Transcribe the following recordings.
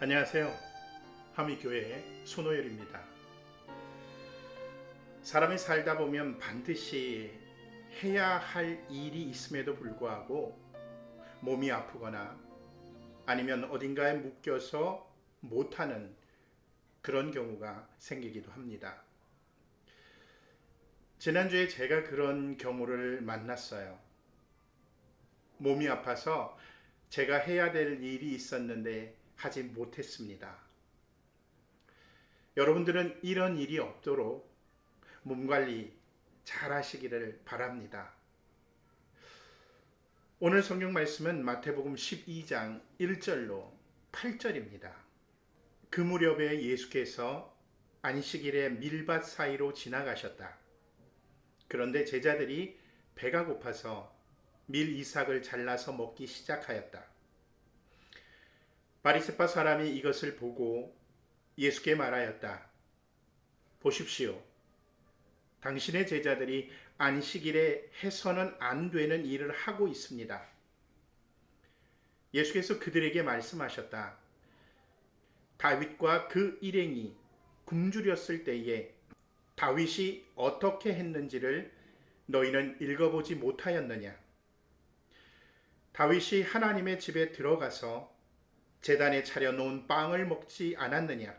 안녕하세요. 하미교회 손호열입니다. 사람이 살다 보면 반드시 해야 할 일이 있음에도 불구하고 몸이 아프거나 아니면 어딘가에 묶여서 못하는 그런 경우가 생기기도 합니다. 지난주에 제가 그런 경우를 만났어요. 몸이 아파서 제가 해야 될 일이 있었는데 하지 못했습니다. 여러분들은 이런 일이 없도록 몸 관리 잘 하시기를 바랍니다. 오늘 성경 말씀은 마태복음 12장 1절로 8절입니다. 그 무렵에 예수께서 안식일에 밀밭 사이로 지나가셨다. 그런데 제자들이 배가 고파서 밀 이삭을 잘라서 먹기 시작하였다. 바리세파 사람이 이것을 보고 예수께 말하였다. 보십시오. 당신의 제자들이 안식일에 해서는 안 되는 일을 하고 있습니다. 예수께서 그들에게 말씀하셨다. 다윗과 그 일행이 굶주렸을 때에 다윗이 어떻게 했는지를 너희는 읽어보지 못하였느냐? 다윗이 하나님의 집에 들어가서 재단에 차려놓은 빵을 먹지 않았느냐?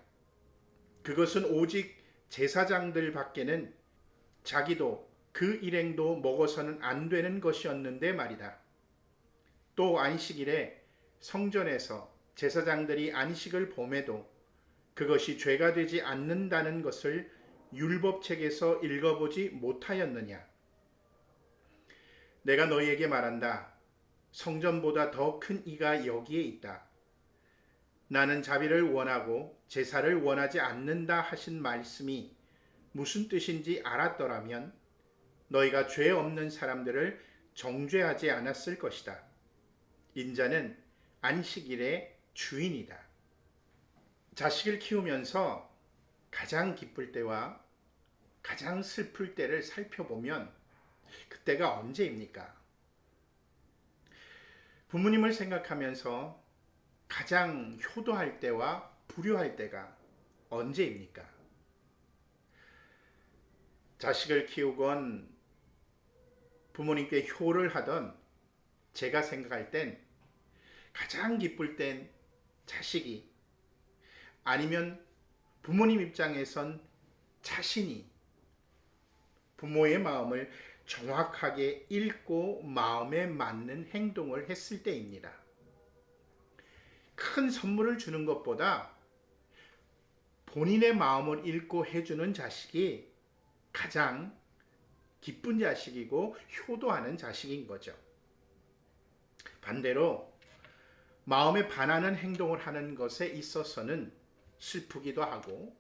그것은 오직 제사장들 밖에는 자기도 그 일행도 먹어서는 안 되는 것이었는데 말이다. 또 안식일에 성전에서 제사장들이 안식을 범해도 그것이 죄가 되지 않는다는 것을 율법책에서 읽어보지 못하였느냐? 내가 너희에게 말한다. 성전보다 더 큰 이가 여기에 있다. 나는 자비를 원하고 제사를 원하지 않는다 하신 말씀이 무슨 뜻인지 알았더라면 너희가 죄 없는 사람들을 정죄하지 않았을 것이다. 인자는 안식일의 주인이다. 자식을 키우면서 가장 기쁠 때와 가장 슬플 때를 살펴보면 그때가 언제입니까? 부모님을 생각하면서 가장 효도할 때와 불효할 때가 언제입니까? 자식을 키우건 부모님께 효를 하던 제가 생각할 땐 가장 기쁠 땐 자식이 아니면 부모님 입장에선 자신이 부모의 마음을 정확하게 읽고 마음에 맞는 행동을 했을 때입니다. 큰 선물을 주는 것보다 본인의 마음을 읽고 해주는 자식이 가장 기쁜 자식이고 효도하는 자식인 거죠. 반대로 마음에 반하는 행동을 하는 것에 있어서는 슬프기도 하고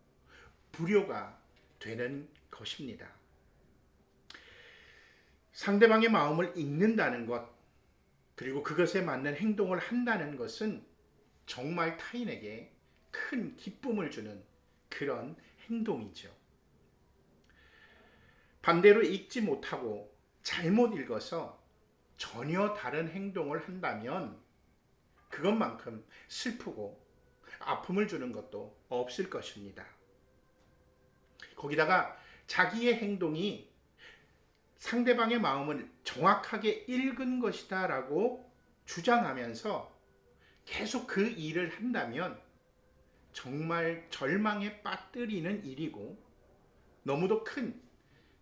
불효가 되는 것입니다. 상대방의 마음을 읽는다는 것, 그리고 그것에 맞는 행동을 한다는 것은 정말 타인에게 큰 기쁨을 주는 그런 행동이죠. 반대로 읽지 못하고 잘못 읽어서 전혀 다른 행동을 한다면 그것만큼 슬프고 아픔을 주는 것도 없을 것입니다. 거기다가 자기의 행동이 상대방의 마음을 정확하게 읽은 것이다 라고 주장하면서 계속 그 일을 한다면 정말 절망에 빠뜨리는 일이고 너무도 큰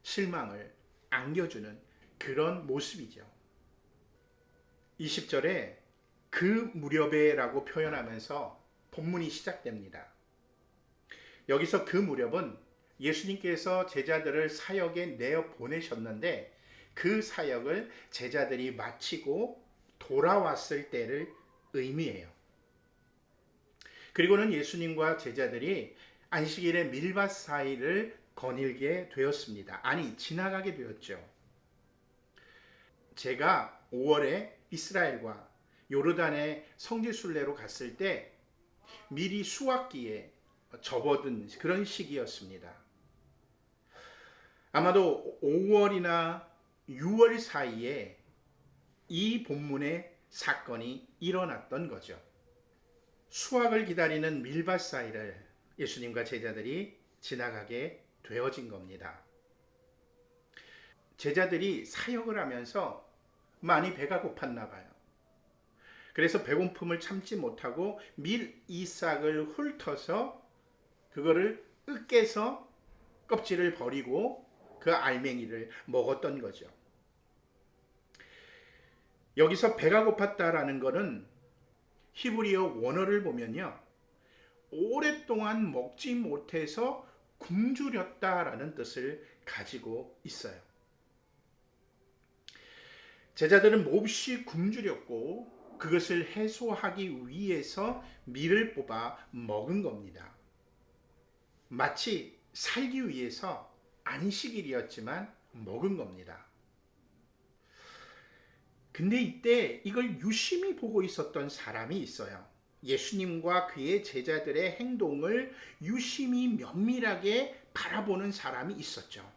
실망을 안겨주는 그런 모습이죠. 20절에 그 무렵에라고 표현하면서 본문이 시작됩니다. 여기서 그 무렵은 예수님께서 제자들을 사역에 내어 보내셨는데 그 사역을 제자들이 마치고 돌아왔을 때를 의미해요. 그리고는 예수님과 제자들이 안식일의 밀밭 사이를 거닐게 되었습니다. 아니, 지나가게 되었죠. 제가 5월에 이스라엘과 요르단의 성지순례로 갔을 때 미리 수확기에 접어든 그런 시기였습니다. 아마도 5월이나 6월 사이에 이 본문의 사건이 일어났던 거죠. 수확을 기다리는 밀밭 사이를 예수님과 제자들이 지나가게 되어진 겁니다. 제자들이 사역을 하면서 많이 배가 고팠나 봐요. 그래서 배고픔을 참지 못하고 밀 이싹을 훑어서 그거를 으깨서 껍질을 버리고 그 알맹이를 먹었던 거죠. 여기서 배가 고팠다라는 것은 히브리어 원어를 보면요. 오랫동안 먹지 못해서 굶주렸다라는 뜻을 가지고 있어요. 제자들은 몹시 굶주렸고 그것을 해소하기 위해서 밀을 뽑아 먹은 겁니다. 마치 살기 위해서 안식일이었지만 먹은 겁니다. 근데 이때 이걸 유심히 보고 있었던 사람이 있어요. 예수님과 그의 제자들의 행동을 유심히 면밀하게 바라보는 사람이 있었죠.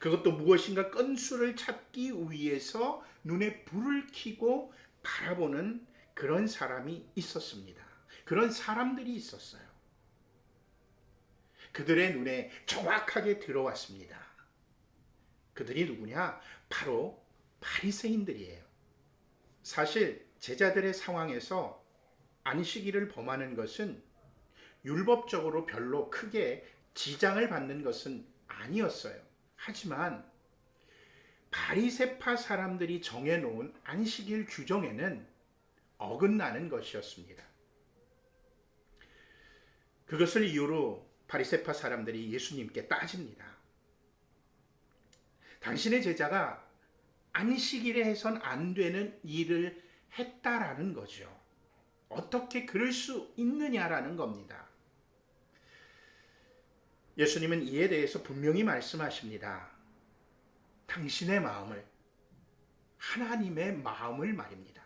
그것도 무엇인가 건수를 찾기 위해서 눈에 불을 켜고 바라보는 그런 사람이 있었습니다. 그런 사람들이 있었어요. 그들의 눈에 정확하게 들어왔습니다. 그들이 누구냐? 바로 바리새인들이에요. 사실 제자들의 상황에서 안식일을 범하는 것은 율법적으로 별로 크게 지장을 받는 것은 아니었어요. 하지만 바리세파 사람들이 정해놓은 안식일 규정에는 어긋나는 것이었습니다. 그것을 이유로 바리세파 사람들이 예수님께 따집니다. 당신의 제자가 안식일에 해선 안 되는 일을 했다라는 거죠. 어떻게 그럴 수 있느냐라는 겁니다. 예수님은 이에 대해서 분명히 말씀하십니다. 당신의 마음을, 하나님의 마음을 말입니다.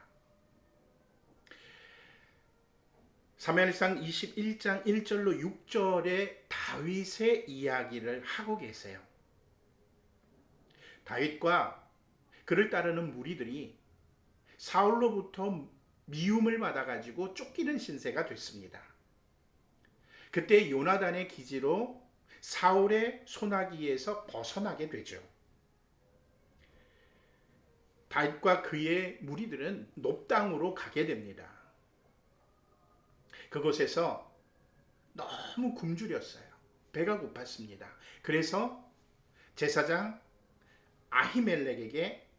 사무엘상 21장 1절로 6절의 다윗의 이야기를 하고 계세요. 다윗과 그를 따르는 무리들이 사울로부터 미움을 받아가지고 쫓기는 신세가 됐습니다. 그때 요나단의 기지로 사울의 소나기에서 벗어나게 되죠. 다윗과 그의 무리들은 높당으로 가게 됩니다. 그곳에서 너무 굶주렸어요. 배가 고팠습니다. 그래서 제사장 아히멜렉에게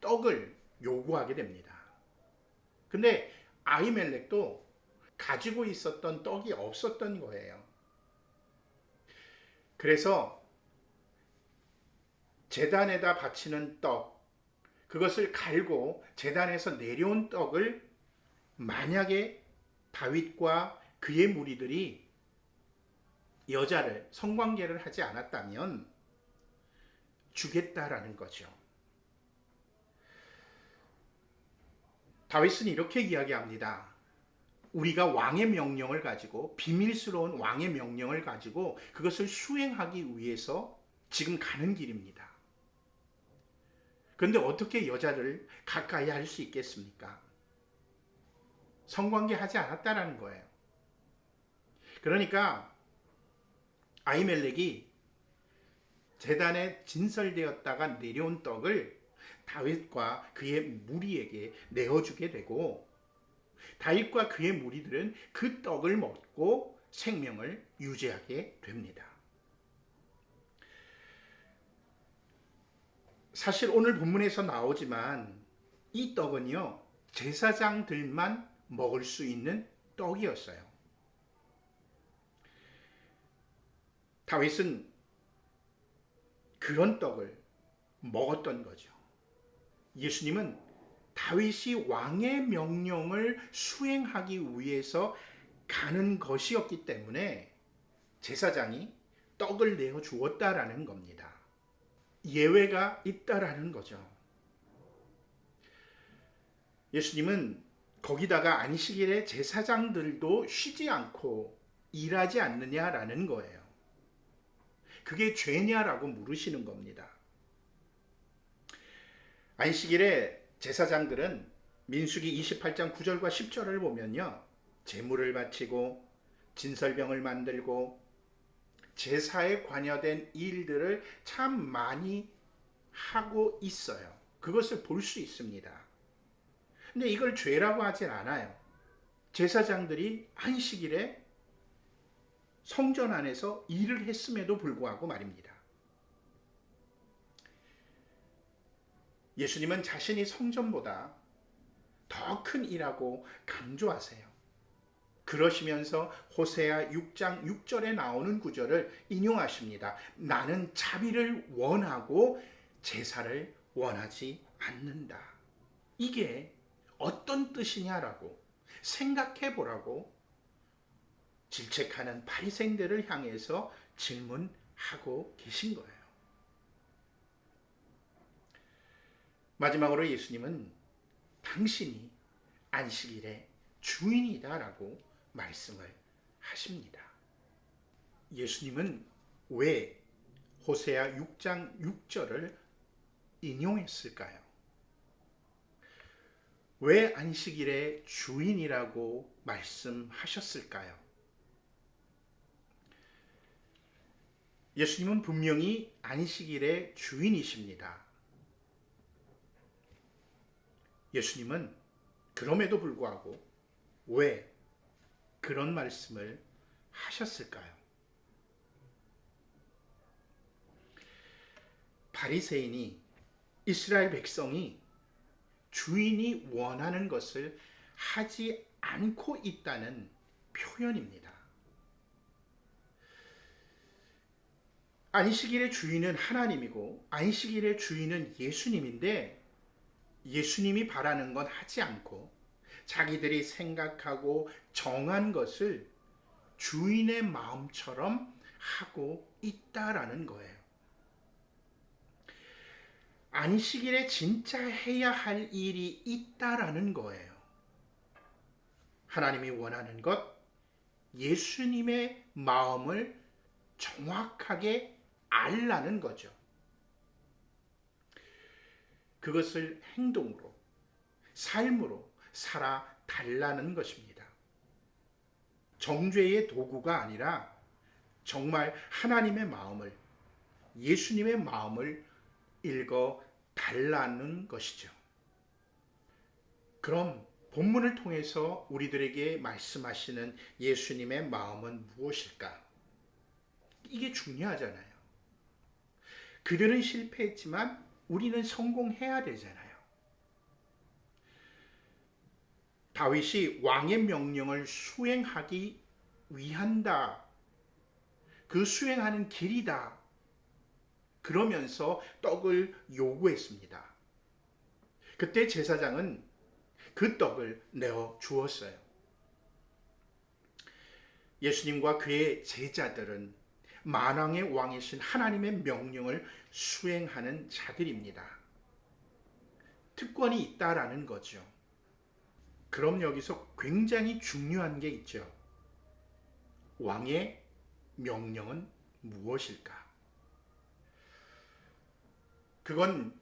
떡을 요구하게 됩니다. 근데 아히멜렉도 가지고 있었던 떡이 없었던 거예요. 그래서 재단에다 바치는 떡, 그것을 갈고 재단에서 내려온 떡을 만약에 다윗과 그의 무리들이 여자를 성관계를 하지 않았다면 주겠다라는 거죠. 다윗은 이렇게 이야기합니다. 우리가 왕의 명령을 가지고 비밀스러운 왕의 명령을 가지고 그것을 수행하기 위해서 지금 가는 길입니다. 그런데 어떻게 여자를 가까이 할 수 있겠습니까? 성관계 하지 않았다라는 거예요. 그러니까 아이멜렉이 재단에 진설되었다가 내려온 떡을 다윗과 그의 무리에게 내어주게 되고 다윗과 그의 무리들은 그 떡을 먹고 생명을 유지하게 됩니다. 사실 오늘 본문에서 나오지만 이 떡은요 제사장들만 먹을 수 있는 떡이었어요. 다윗은 그런 떡을 먹었던 거죠. 예수님은 다윗이 왕의 명령을 수행하기 위해서 가는 것이었기 때문에 제사장이 떡을 내어 주었다라는 겁니다. 예외가 있다라는 거죠. 예수님은 거기다가 안식일에 제사장들도 쉬지 않고 일하지 않느냐라는 거예요. 그게 죄냐라고 물으시는 겁니다. 안식일에 제사장들은 민수기 28장 9절과 10절을 보면요. 제물을 바치고 진설병을 만들고 제사에 관여된 일들을 참 많이 하고 있어요. 그것을 볼 수 있습니다. 근데 이걸 죄라고 하진 않아요. 제사장들이 안식일에 성전 안에서 일을 했음에도 불구하고 말입니다. 예수님은 자신이 성전보다 더큰 일하고 강조하세요. 그러시면서 호세아 6장 6절에 나오는 구절을 인용하십니다. 나는 자비를 원하고 제사를 원하지 않는다. 이게 어떤 뜻이냐라고 생각해 보라고 질책하는 바리새인들을 향해서 질문하고 계신 거예요. 마지막으로 예수님은 당신이 안식일의 주인이다라고 말씀을 하십니다. 예수님은 왜 호세아 6장 6절을 인용했을까요? 왜 안식일의 주인이라고 말씀하셨을까요? 예수님은 분명히 안식일의 주인이십니다. 예수님은 그럼에도 불구하고 왜 그런 말씀을 하셨을까요? 바리새인이 이스라엘 백성이 주인이 원하는 것을 하지 않고 있다는 표현입니다. 안식일의 주인은 하나님이고 안식일의 주인은 예수님인데 예수님이 바라는 건 하지 않고 자기들이 생각하고 정한 것을 주인의 마음처럼 하고 있다라는 거예요. 안식일에 진짜 해야 할 일이 있다라는 거예요. 하나님이 원하는 것, 예수님의 마음을 정확하게 알라는 거죠. 그것을 행동으로, 삶으로 살아 달라는 것입니다. 정죄의 도구가 아니라 정말 하나님의 마음을, 예수님의 마음을 읽어 달라는 것이죠. 그럼 본문을 통해서 우리들에게 말씀하시는 예수님의 마음은 무엇일까? 이게 중요하잖아요. 그들은 실패했지만 우리는 성공해야 되잖아요. 다윗이 왕의 명령을 수행하기 위한다. 그 수행하는 길이다. 그러면서 떡을 요구했습니다. 그때 제사장은 그 떡을 내어 주었어요. 예수님과 그의 제자들은 만왕의 왕이신 하나님의 명령을 수행하는 자들입니다. 특권이 있다라는 거죠. 그럼 여기서 굉장히 중요한 게 있죠. 왕의 명령은 무엇일까? 그건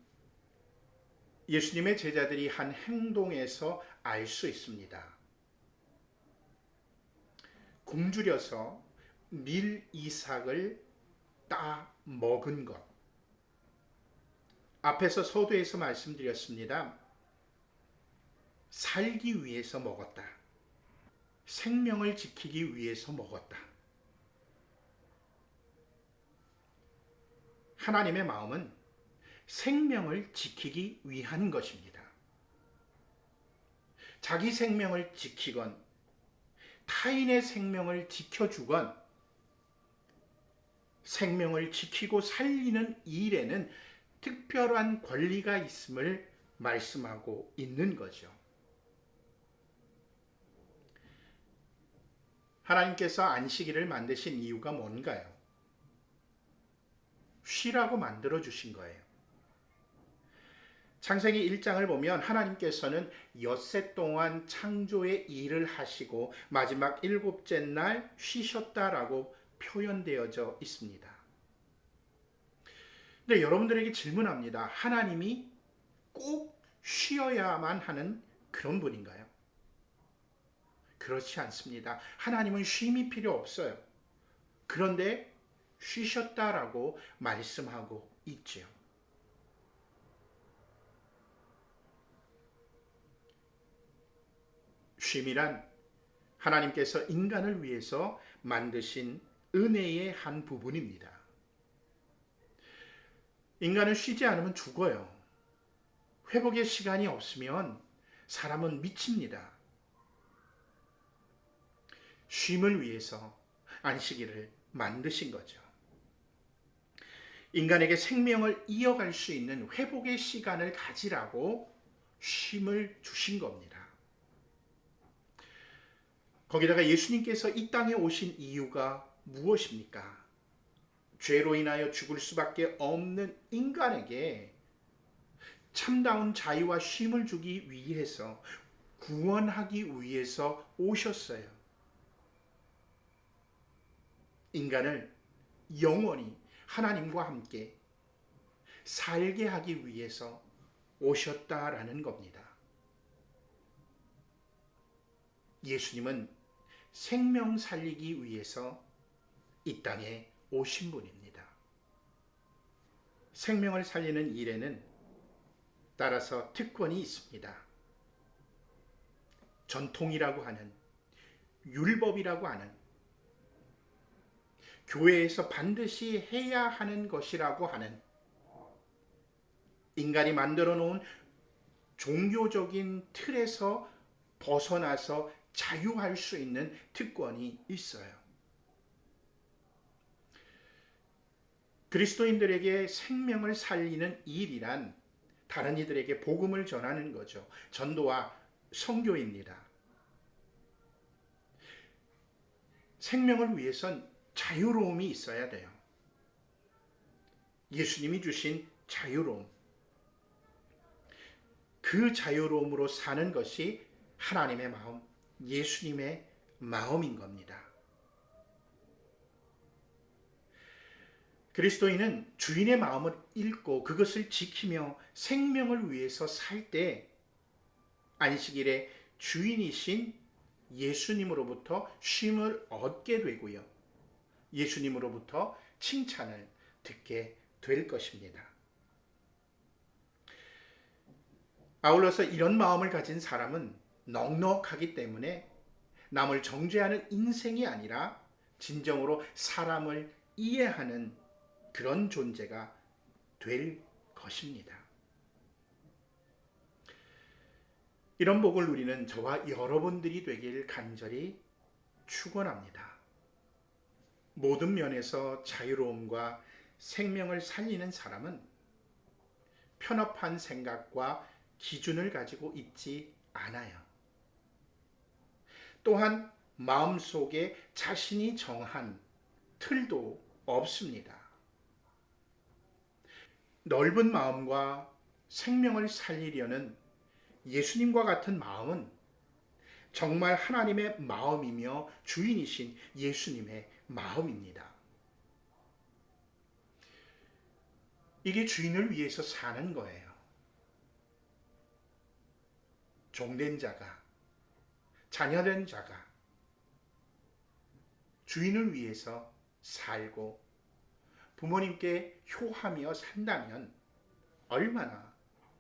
예수님의 제자들이 한 행동에서 알 수 있습니다. 굶주려서 밀 이삭을 따 먹은 것. 앞에서 서두에서 말씀드렸습니다. 살기 위해서 먹었다. 생명을 지키기 위해서 먹었다. 하나님의 마음은 생명을 지키기 위한 것입니다. 자기 생명을 지키건 타인의 생명을 지켜주건 생명을 지키고 살리는 일에는 특별한 권리가 있음을 말씀하고 있는 거죠. 하나님께서 안식일을 만드신 이유가 뭔가요? 쉬라고 만들어 주신 거예요. 창세기 1장을 보면 하나님께서는 엿새 동안 창조의 일을 하시고 마지막 일곱째 날 쉬셨다라고 표현되어져 있습니다. 근데 여러분들에게 질문합니다. 하나님이 꼭 쉬어야만 하는 그런 분인가요? 그렇지 않습니다. 하나님은 쉼이 필요 없어요. 그런데 쉬셨다라고 말씀하고 있지요. 쉼이란 하나님께서 인간을 위해서 만드신 은혜의 한 부분입니다. 인간은 쉬지 않으면 죽어요. 회복의 시간이 없으면 사람은 미칩니다. 쉼을 위해서 안식일을 만드신 거죠. 인간에게 생명을 이어갈 수 있는 회복의 시간을 가지라고 쉼을 주신 겁니다. 거기다가 예수님께서 이 땅에 오신 이유가 무엇입니까? 죄로 인하여 죽을 수밖에 없는 인간에게 참다운 자유와 쉼을 주기 위해서 구원하기 위해서 오셨어요. 인간을 영원히 하나님과 함께 살게 하기 위해서 오셨다라는 겁니다. 예수님은 생명 살리기 위해서 이 땅에 오신 분입니다. 생명을 살리는 일에는 따라서 특권이 있습니다. 전통이라고 하는 율법이라고 하는 교회에서 반드시 해야 하는 것이라고 하는 인간이 만들어 놓은 종교적인 틀에서 벗어나서 자유할 수 있는 특권이 있어요. 그리스도인들에게 생명을 살리는 일이란 다른 이들에게 복음을 전하는 거죠. 전도와 성교입니다. 생명을 위해선 자유로움이 있어야 돼요. 예수님이 주신 자유로움. 그 자유로움으로 사는 것이 하나님의 마음, 예수님의 마음인 겁니다. 그리스도인은 주인의 마음을 읽고 그것을 지키며 생명을 위해서 살 때 안식일에 주인이신 예수님으로부터 쉼을 얻게 되고요. 예수님으로부터 칭찬을 듣게 될 것입니다. 아울러서 이런 마음을 가진 사람은 넉넉하기 때문에 남을 정죄하는 인생이 아니라 진정으로 사람을 이해하는 그런 존재가 될 것입니다. 이런 복을 누리는 저와 여러분들이 되길 간절히 축원합니다. 모든 면에서 자유로움과 생명을 살리는 사람은 편협한 생각과 기준을 가지고 있지 않아요. 또한 마음속에 자신이 정한 틀도 없습니다. 넓은 마음과 생명을 살리려는 예수님과 같은 마음은 정말 하나님의 마음이며 주인이신 예수님의 마음입니다. 이게 주인을 위해서 사는 거예요. 종된 자가, 자녀된 자가 주인을 위해서 살고 부모님께 효하며 산다면 얼마나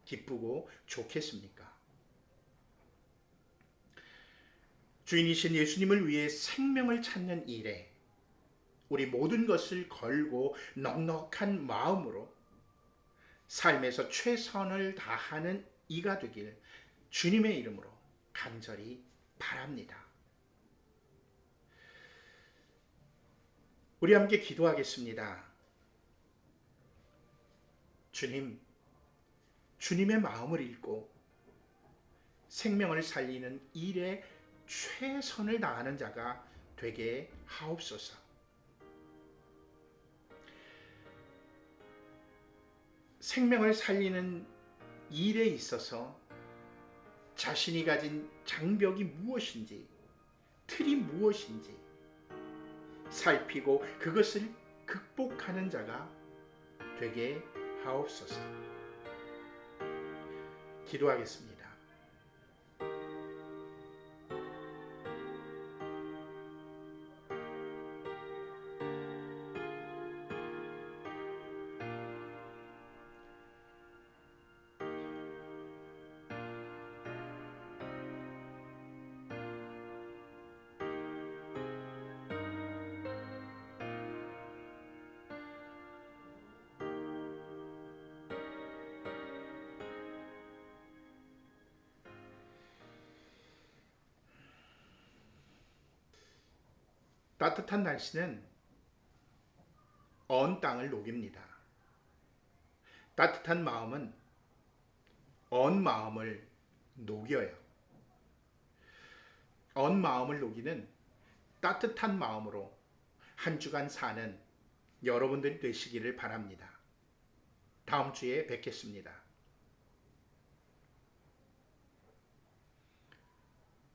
기쁘고 좋겠습니까? 주인이신 예수님을 위해 생명을 찾는 일에 우리 모든 것을 걸고 넉넉한 마음으로 삶에서 최선을 다하는 이가 되길 주님의 이름으로 간절히 바랍니다. 우리 함께 기도하겠습니다. 주님, 주님의 마음을 읽고 생명을 살리는 일에 최선을 다하는 자가 되게 하옵소서. 생명을 살리는 일에 있어서 자신이 가진 장벽이 무엇인지, 틀이 무엇인지 살피고 그것을 극복하는 자가 되게 하옵소서. 기도하겠습니다. 따뜻한 날씨는 언 땅을 녹입니다. 따뜻한 마음은 언 마음을 녹여요. 언 마음을 녹이는 따뜻한 마음으로 한 주간 사는 여러분들이 되시기를 바랍니다. 다음 주에 뵙겠습니다.